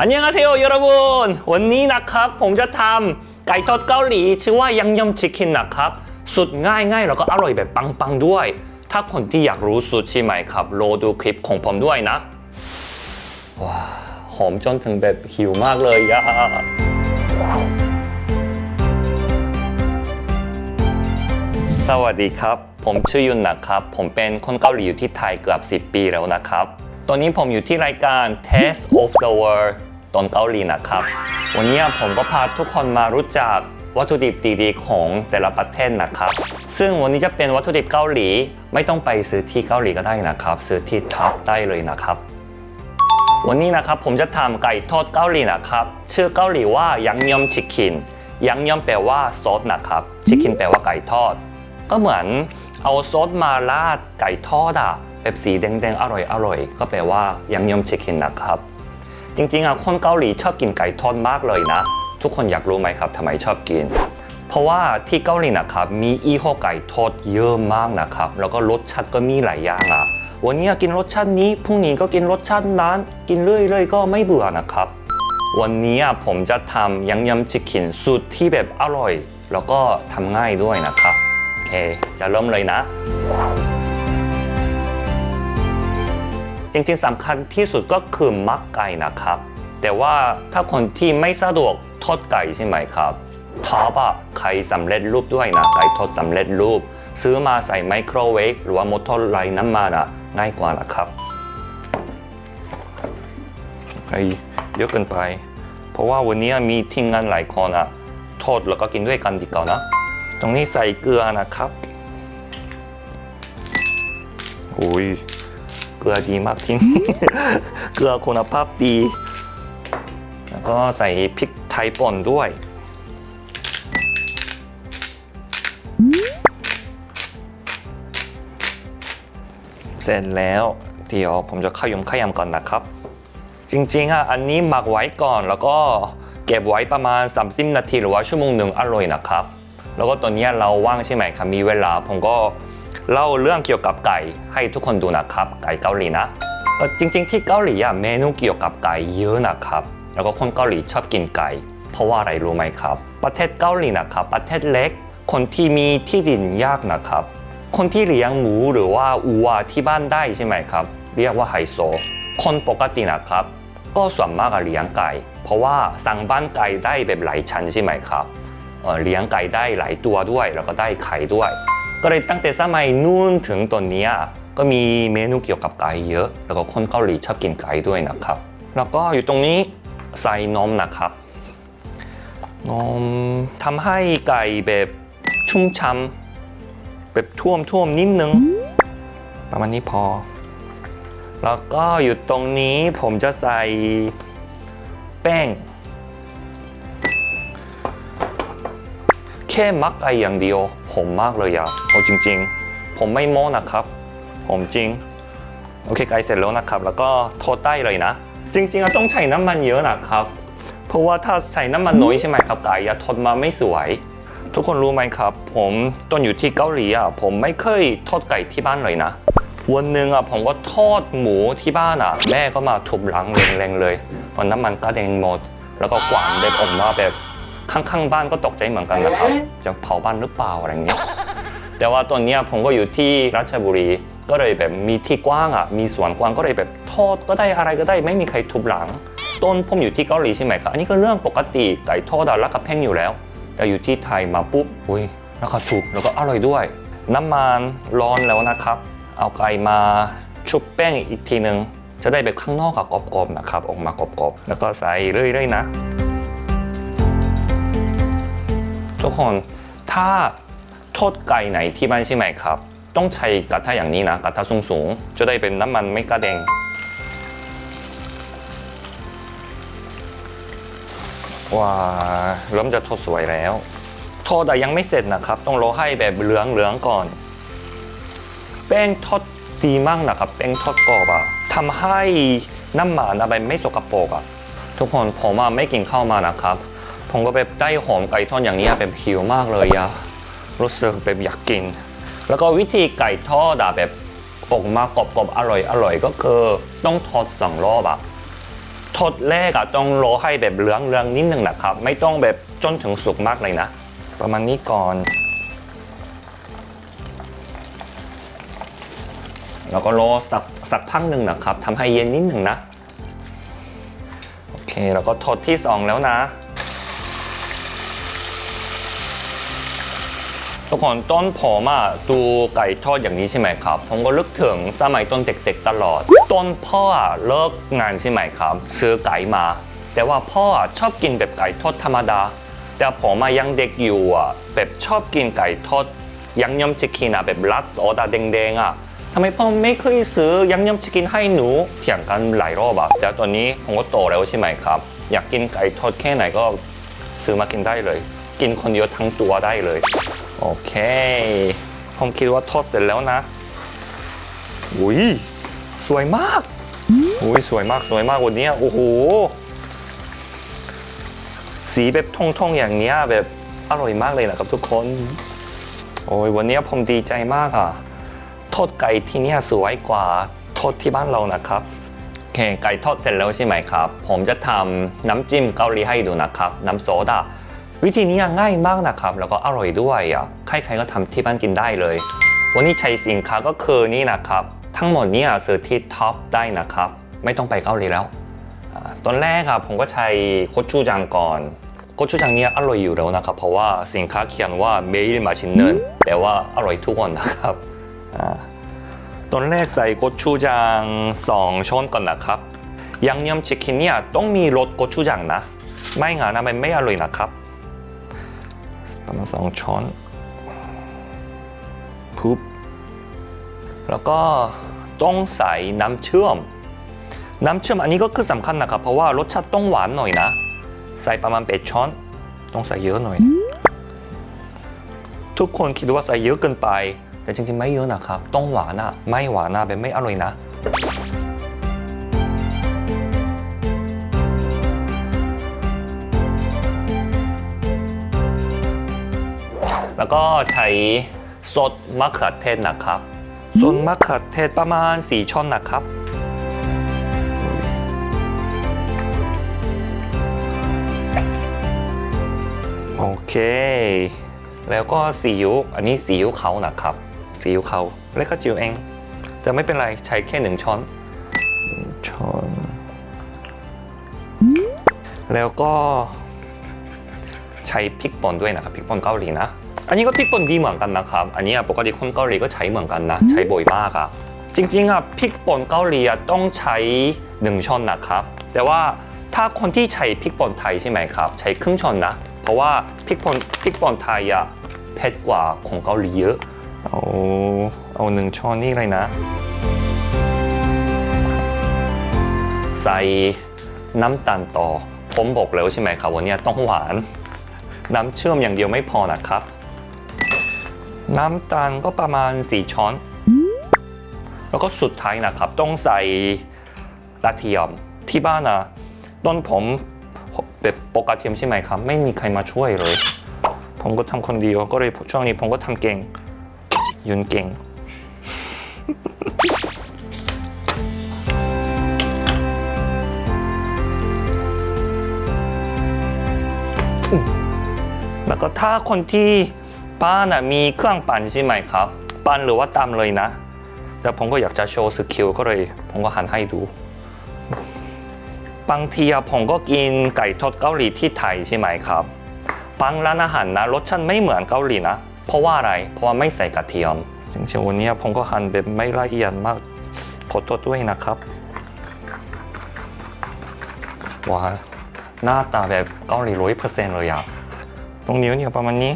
อันยังอาเซโยยรบุนวันนี้นะครับผมจะทำไก่ทอดเกาหลี ชื่อว่ายังยำชิคกินนะครับสุดง่ายง่ายๆแล้วก็อร่อยแบบปังๆด้วย ถ้าคนที่อยากรู้สูตรใช่ไหมครับโลดูคลิปของผมด้วยนะว้าหอมจนถึงแบบหิวมากเลยอะสวัสดีครับ ผมชื่อยุนนะครับ ผมเป็นคนเกาหลีอยู่ที่ไทยเกือบ 10 ปีแล้วนะครับ ตอนนี้ผมอยู่ที่รายการ Taste of the World นเกาหลีนะครับ วันนี้ผมก็พาทุกคนมารู้จักวัตถุดิบดีๆของแต่ละประเทศนะครับ ซึ่งวันนี้จะเป็นวัตถุดิบเกาหลี ไม่ต้องไปซื้อที่เกาหลีก็ได้นะครับ ซื้อที่ท็อปได้เลยนะครับ วันนี้นะครับผมจะทำไก่ทอดเกาหลีนะครับ ชื่อเกาหลีว่ายังยำชิคกินยังยำแปลว่าซอสนะครับ ชิคกินแปลว่าไก่ทอด ก็เหมือนเอาซอสมาราดไก่ทอดอะแบบสีแดงๆอร่อยๆก็แปลว่ายังยำชิคกินนะครับ จริงๆอะคนเกาหลีชอบกินไก่ทอดมากเลยนะ ทุกคนอยากรู้ไหมครับทำไมชอบกิน เพราะว่าที่เกาหลีนะครับมีอีโฮไก่ทอดเยอะมากนะครับ แล้วก็รสชาติก็มีหลายอย่างอะวันนี้กินรสชาตินี้พรุ่งนี้ก็กินรสชาตินั้น กินเรื่อยๆก็ไม่เบื่อนะครับ วันนี้ผมจะทำยังยำชิคกินสูตรที่แบบอร่อย แล้วก็ทำง่ายด้วยนะครับโอเค จะเริ่มเลยนะ จริงๆสำคัญที่สุดก็คือมักไก่นะครับ แต่ว่าถ้าคนที่ไม่สะดวกทอดไก่ใช่ไหมครับทอปอะไข่สำเร็จรูปด้วยนะไก่ทอดสำเร็จรูป ซื้อมาใส่ไมโครเวฟหรือว่ามอเตอร์ไลน์น้ำมันอะง่ายกว่านะครับไก่เยอะเกินไป เพราะว่าวันนี้มีทีมงานหลายคนอะทอดแล้วก็กินด้วยกันดีกว่านะ ตรงนี้ใส่เกลือนะครับ โอ้ย เกลือดีมากทิ้ง เกลือคุณภาพดี แล้วก็ใส่พริกไทยป่นด้วย เสร็จแล้วเดี๋ยวผมจะขยำขยำก่อนนะครับ จริงๆอะอันนี้หมักไว้ก่อนแล้วก็เก็บไว้ประมาณ 30 นาทีหรือว่าชั่วโมงหนึ่งอร่อยนะครับ แล้วก็ตอนนี้เราว่างใช่ไหมครับมีเวลาผมก็ เล่าเรื่องเกี่ยวกับไก่ให้ทุกคนดูนะครับ ไก่เกาหลีนะจริง ๆ ที่เกาหลีอะเมนูเกี่ยวกับไก่เยอะนะครับ แล้วก็คนเกาหลีชอบกินไก่ เพราะว่าอะไรรู้ไหมครับ ประเทศเกาหลีนะครับ ประเทศเล็ก คนที่มีที่ดินยากนะครับ คนที่เลี้ยงหมูหรือว่าวัวที่บ้านได้ใช่ไหมครับ เรียกว่าไฮโซ คนปกตินะครับ ก็ส่วนมากเลี้ยงไก่ เพราะว่าสั่งบ้านไก่ได้แบบหลายชั้นใช่ไหมครับเเลี้ยงไก่ได้หลายตัวด้วย แล้วก็ได้ไข่ด้วย ก็เลยตั้งแต่สมัยนู้นถึงตอนนี้ก็มีเมนูเกี่ยวกับไก่เยอะ แล้วก็คนเกาหลีชอบกินไก่ด้วยนะครับ แล้วก็อยู่ตรงนี้ใส่นมนะครับนมทำให้ไก่แบบชุ่มช้ำแบบท่วมท่วมๆนิดนึง ประมาณนี้พอ แล้วก็อยู่ตรงนี้ผมจะใส่แป้ง ค่มักไออย่างเดียวหอมมากเลยอะโอ้จริง ๆ ผมไม่โม้นะครับหอมจริง โอเคไก่เสร็จแล้วนะครับ แล้วก็ทอดได้เลยนะ จริงๆต้องใช้น้ำมันเยอะนะครับ เพราะว่าถ้าใช้น้ำมันน้อยใช่ไหมครับไก่อะทอดมาไม่สวย ทุกคนรู้ไหมครับ ผมตอนอยู่ที่เกาหลีอะผมไม่เคยทอดไก่ที่บ้านเลยนะวันหนึ่งอะผมก็ทอดหมูที่บ้านอะแม่ก็มาทุบหลังแรงๆเลยเพราะน้ำมันกระเด็นหมด แล้วก็กวานแบบออกมาแบบ ข้างๆบ้านก็ตกใจเหมือนกันนะครับ จะเผาบ้านหรือเปล่าอะไรเงี้ยแต่ว่าตอนเนี้ยผมก็อยู่ที่ราชบุรีก็เลยแบบมีที่กว้างอะมีสวนกว้างก็เลยแบบทอดก็ได้อะไรก็ได้ไม่มีใครทุบหลัง ต้นผมอยู่ที่เกาหลีใช่ไหมครับ อันนี้ก็เรื่องปกติไก่ทอดอะราคาแพงอยู่แล้ว แต่อยู่ที่ไทยมาปุ๊บอุ้ยราคาถูกแล้วก็อร่อยด้วย น้ำมันร้อนแล้วนะครับ เอาไก่มาชุบแป้งอีกทีหนึ่งจะได้แบบข้างนอกอะกรอบๆนะครับ ออกมากรอบๆแล้วก็ใส่เรื่อยๆนะ ทุกคนถ้าทอดไก่ไหนที่บ้านใช่ไหมครับ ต้องใช้กระทะอย่างนี้นะกระทะสูงๆ จะได้เป็นน้ำมันไม่กระเด็นว้าเริ่มจะทอดสวยแล้วทอดแต่ยังไม่เสร็จนะครับ ต้องรอให้แบบเหลืองๆก่อน แป้งทอดดีมากนะครับ แป้งทอดกรอบอะทำให้น้ำมันอะไรไม่สกปรกอะทุกคนผมไม่กินข้าวมานะครับ ผมก็แบบได้หอมไก่ทอดอย่างนี้ยแบบหิวมากเลยอะรู้สึกแบบอยากกิน แล้วก็วิธีไก่ทอดอะแบบออกมากรอบๆอร่อยอร่อยก็คือต้องทอดสองรอบอะทอดแรกอะต้องรอให้แบบเหลืองเรืองนิดนึงนะครับ ไม่ต้องแบบจนถึงสุกมากเลยนะ ประมาณนี้ก่อน แล้วก็รอสักสักพักหนึ่งนะครับทำให้เย็นนิดหนึ่งนะ โอเค แล้วก็ทอดที่สองแล้วนะ ทุกคนต้นผมอะดูไก่ทอดอย่างนี้ใช่ไหมครับ ผมก็ลึกถึงสมัยต้นเด็กๆตลอด ต้นพ่ออะเลิกงานใช่ไหมครับ ซื้อไก่มา แต่ว่าพ่ออะชอบกินแบบไก่ทอดธรรมดา แต่ผมอะยังเด็กอยู่อะแบบชอบกินไก่ทอดยังยำชิคกินอะแบบรัสโอดาแดงๆอะทำไมพ่อไม่เคยซื้อยังยำชิคกินให้หนูเถียงกันหลายรอบอะแต่ตอนนี้ผมก็โตแล้วใช่ไหมครับ อยากกินไก่ทอดแค่ไหนก็ซื้อมากินได้เลย กินคนเดียวทั้งตัวได้เลย โอเค ผมคิดว่าทอดเสร็จแล้วนะ อุ้ยสวยมาก อุ้ยสวยมากสวยมากวันนี้โอ้โห สีแบบทองๆอย่างเนี้ยแบบอร่อยมากเลยนะครับทุกคน โอ้ยวันนี้ผมดีใจมากอะทอดไก่ที่เนี่ยสวยกว่าทอดที่บ้านเรานะครับโอเคไก่ทอดเสร็จแล้วใช่ไหมครับ ผมจะทำน้ำจิ้มเกาหลีให้ดูนะครับ น้ำโซดา วิธีนี้ง่ายมากนะครับ แล้วก็อร่อยด้วยอะใครๆก็ทำที่บ้านกินได้เลย วันนี้ใช้สินค้าก็คือนี่นะครับ ทั้งหมดนี้ซื้อที่ท็อปได้นะครับ ไม่ต้องไปเกาหลีแล้วตอนแรกอะผมก็ใช้โคชูจังก่อนโคชูจังเนี้อร่อยอยู่แล้วนะครับ เพราะว่าสินค้าเขียนว่าเมลมาชินเนินแปลว่าอร่อยทุกวันนะครับตอนแรกใส่โคชูจังสองช้อนก่อนนะครับยังยำชิคกินเนี่ยต้องมีรสโคชูจังนะ ไม่งั้นมันไม่อร่อยนะครับ ประมาณสองช้อนปุ๊บแล้วก็ต้องใส่น้ำเชื่อม น้ำเชื่อมอันนี้ก็คือสำคัญนะครับ เพราะว่ารสชาติต้องหวานหน่อยนะ ใส่ประมาณเป็ดช้อน ต้องใส่เยอะหน่อย ทุกคนคิดว่าใส่เยอะเกินไป แต่จริงๆไม่เยอะนะครับ ต้องหวานอะไม่หวานอะเป็นไม่อร่อยนะ แล้วก็ใช้ซดมะเขือเทศนะครับซดมะเขือเทศประมาณ4ช้อนนะครับโอเค แล้วก็ซีอิ๊วอันนี้ซีอิ๊วเขานะครับซีอิ๊วเขาแล้วก็จิวเองแต่ไม่เป็นไรใช้แค่หนึ่งช้อนหนึ่งช้อน แล้วก็ใช้พริกป่นด้วยนะครับพริกป่นเกาหลีนะ อันนี้ก็พริกป่นดีเหมือนกันนะครับ อันนี้ปกติคนเกาหลีก็ใช้เหมือนกันนะ ใช้บ่อยมากอะจริงๆอะพริกป่นเกาหลีอะต้องใช้หนึ่งช้อนนะครับ แต่ว่าถ้าคนที่ใช้พริกป่นไทยใช่ไหมครับ ใช้ครึ่งช้อนนะ เพราะว่าพริกป่นพริกป่นไทยอะเผ็ดกว่าของเกาหลีเยอะ เอาเอาหนึ่งช้อนนี่เลยนะ ใส่น้ำตาลต่อผมบอกแล้วใช่ไหมครับวันนี้ต้องหวาน น้ำเชื่อมอย่างเดียวไม่พอนะครับ น้ำตาลก็ประมาณ 4 ช้อน แล้วก็สุดท้ายนะครับ ต้องใส่กระเทียมที่บ้านนะต้นผมแบบปกกระเทียมใช่ไหมครับ ไม่มีใครมาช่วยเลย ผมก็ทำคนเดียวก็เลยช่วงนี้ผมก็ทำเก่งยุนเก่งแล้วก็ถ้าคนที่ บ้าน่ะมีเครื่องปั่นใช่ไหมครับ ปั่นหรือว่าตำเลยนะ แต่ผมก็อยากจะโชว์สกิลก็เลย ผมก็หันให้ดูบางทีผมก็กินไก่ทอดเกาหลีที่ไทยใช่ไหมครับบางร้านอาหารนะรสชาติไม่เหมือนเกาหลีนะ เพราะว่าอะไร เพราะว่าไม่ใส่กระเทียมจริงๆวันนี้ผมก็หั่นแบบไม่ละเอียดมากขอโทษด้วยนะครับว้าหน้าตาแบบเกาหลีร้อยเปอร์เซ็นต์เลยอะตรงนิ้วเนี่ยประมาณนี้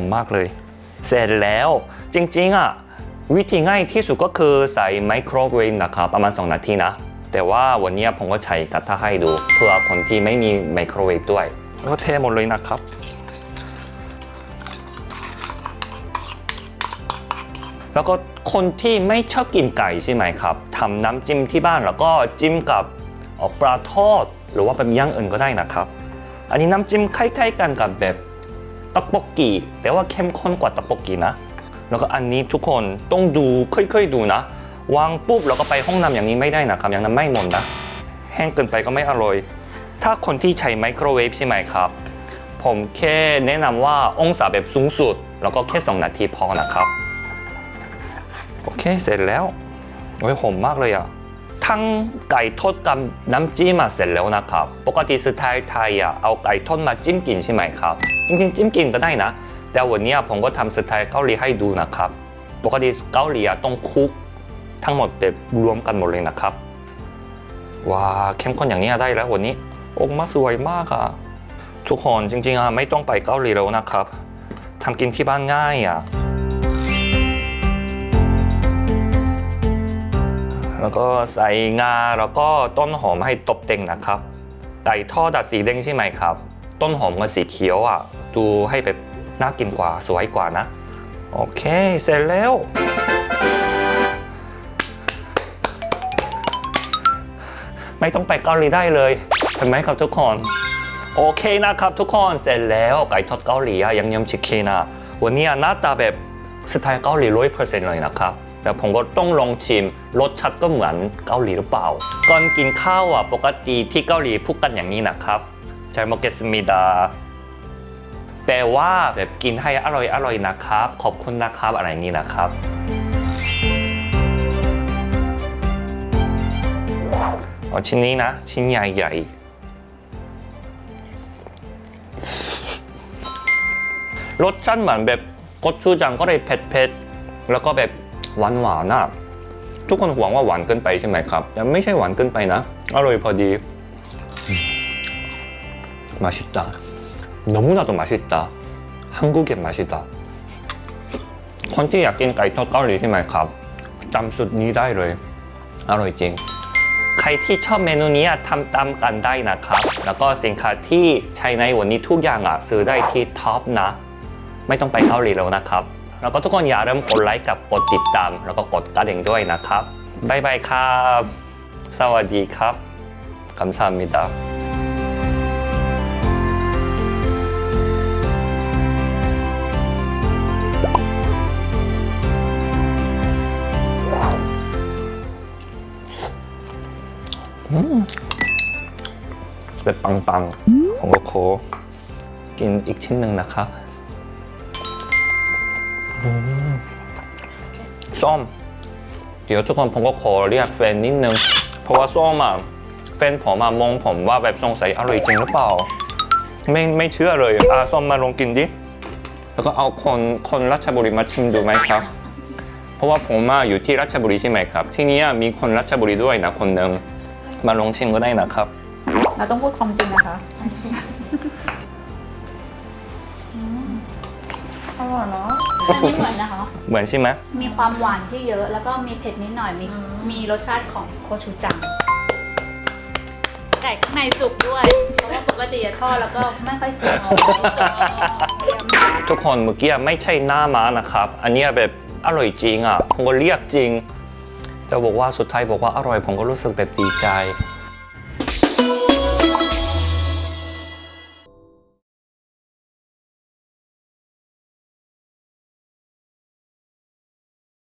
มมากเลย เสร็จแล้วจริงๆอะวิธีง่ายที่สุดก็คือใส่ไมโครเวฟนะครับประมาณ 2 นาทีนะ แต่ว่าวันนี้ผมก็ใช้กระทะให้ดู เพื่อคนที่ไม่มีไมโครเวฟด้วยก็เทหมดเลยนะครับแล้วก็คนที่ไม่ชอบกินไก่ใช่ไหมครับทำน้ำจิ้มที่บ้านแล้วก็จิ้มกับออปลาทอด หรือว่าเป็นย่างอื่นก็ได้นะครับ อันนี้น้ำจิ้มคล้ายๆกันกับแบบ ตักปกกีแต่ว่าเข้มข้นกว่าตักปกกีนะ แล้วก็อันนี้ทุกคนต้องดูค่อยๆดูนะ วางปุ๊บแล้วก็ไปห้องน้ำอย่างนี้ไม่ได้นะครับ อย่างนั้นไม่หมดนะเฮห้งเกินไปก็ไม่อร่อย ถ้าคนที่ใช้ไมโครเวฟใช่ไหมครับ ผมแค่แนะนำว่าองศาแบบสูงสุด แล้วก็แค่ 2 นาทีพอนะครับ โอเคเสร็จแล้วโอ้ยหอมมากเลยอะ ทั้งไก่ทอดกับน้ำจิ้มมาเสร็จแล้วนะครับ ปกติสไตล์ไทยอะเอาไก่ทอดมาจิ้มกินใช่ไหมครับ จริงๆ จิ้มกินก็ได้นะ แต่วันนี้ผมก็ทำสไตล์เกาหลีให้ดูนะครับ ปกติเกาหลีอะต้องคลุก ทั้งหมดแบบรวมกันหมดเลยนะครับ ว้าเข้มข้นอย่างนี้ได้แล้ววันนี้ออกมาสวยมากอะทุกคนจริงๆอะไม่ต้องไปเกาหลีแล้วนะครับทำกินที่บ้านง่ายอะ แล้วก็ใส่งาแล้วก็ต้นหอมให้ตบแต่งนะครับไก่ทอดอะสีแดงใช่ไหมครับ ต้นหอมกับสีเขียวอะดูให้แบบน่ากินกว่าสวยกว่านะ โอเคเสร็จแล้ว ไม่ต้องไปเกาหลีได้เลยเห็นไหมครับทุกคน โอเคนะครับทุกคนเสร็จแล้วไก่ทอดเกาหลีอะยังยำชิคเก้นอะวันนี้หน้าตาแบบสไตล์เกาหลีร้อยเปอร์เซ็นต์เลยนะครับ แต่ผมก็ต้องลองชิม รสชาติก็เหมือนเกาหลีหรือเปล่า ก่อนกินข้าวอะปกติที่เกาหลีพูดกันอย่างนี้นะครับใช้มเกสมิดาแปลว่าแบบกินให้อร่อยอร่อยนะครับ ขอบคุณนะครับอะไรอย่างนี้นะครับอชิ้นนี้นะ ชิ้นใหญ่ๆรสชาติเหมือนแบบกดชูจังก็เลยเผ็ดๆ แล้วก็แบบ หวานหวานๆนะทุกคนหวังว่าหวานเกินไปใช่ไหมครับ แต่ไม่ใช่หวานเกินไปนะ อร่อยพอดีมาชิตา너무나도맛있다한국의맛이다คนที่อยากกินไก่ทอดเกาหลีใช่ไหมครับจำสูตรนี้ได้เลย อร่อยจริง ใครที่ชอบเมนูนี้อะทำตามกันได้นะครับ แล้วก็สินค้าที่ใช้ในวันนี้ทุกอย่างอ่ะซื้อได้ที่ท็อปนะ ไม่ต้องไปเกาหลีแล้วนะครับ แล้วก็ทุกคนอย่าลืมกดไลค์กับกดติดตาม แล้วก็กดกระดิ่งด้วยนะครับบายบายครับ สวัสดีครับคำสามิดาแบบปังๆของโคโคกินอีกชิ้นหนึ่งนะครับ ส้ม เดี๋ยวทุกคนผมก็ขอเรียกแฟนนิดนึง เพราะว่าส้มอะแฟนผมมามองผมว่าแบบสงสัยอร่อยจริงหรือเปล่า ไม่ไม่เชื่อเลยอาส้มมาลองกินดิ แล้วก็เอาคนคนราชบุรีมาชิมดูไหมครับ เพราะว่าผมมาอยู่ที่ราชบุรีใช่ไหมครับ ที่เนี้ยมีคนราชบุรีด้วยนะคนหนึ่งมาลองชิมก็ได้นะครับ เราต้องพูดความจริงนะคะอร่อยเนาะ อันนี้เหมือนนะคะ เหมือนใช่ไหมมีความหวานที่เยอะแล้วก็มีเผ็ดนิดหน่อยมีมีรสชาติของโคชูจังไก่ข้างในสุกด้วยเพราะว่าปกติจะทอดแล้วก็ไม่ค่อยสุกทุกคนเมื่อกี้ไม่ใช่หน้าม้านะครับ อันเนี้ยแบบอร่อยจริงอะผมก็เรียกจริงแต่บอกว่าสุดท้ายบอกว่าอร่อยผมก็รู้สึกแบบดีใจ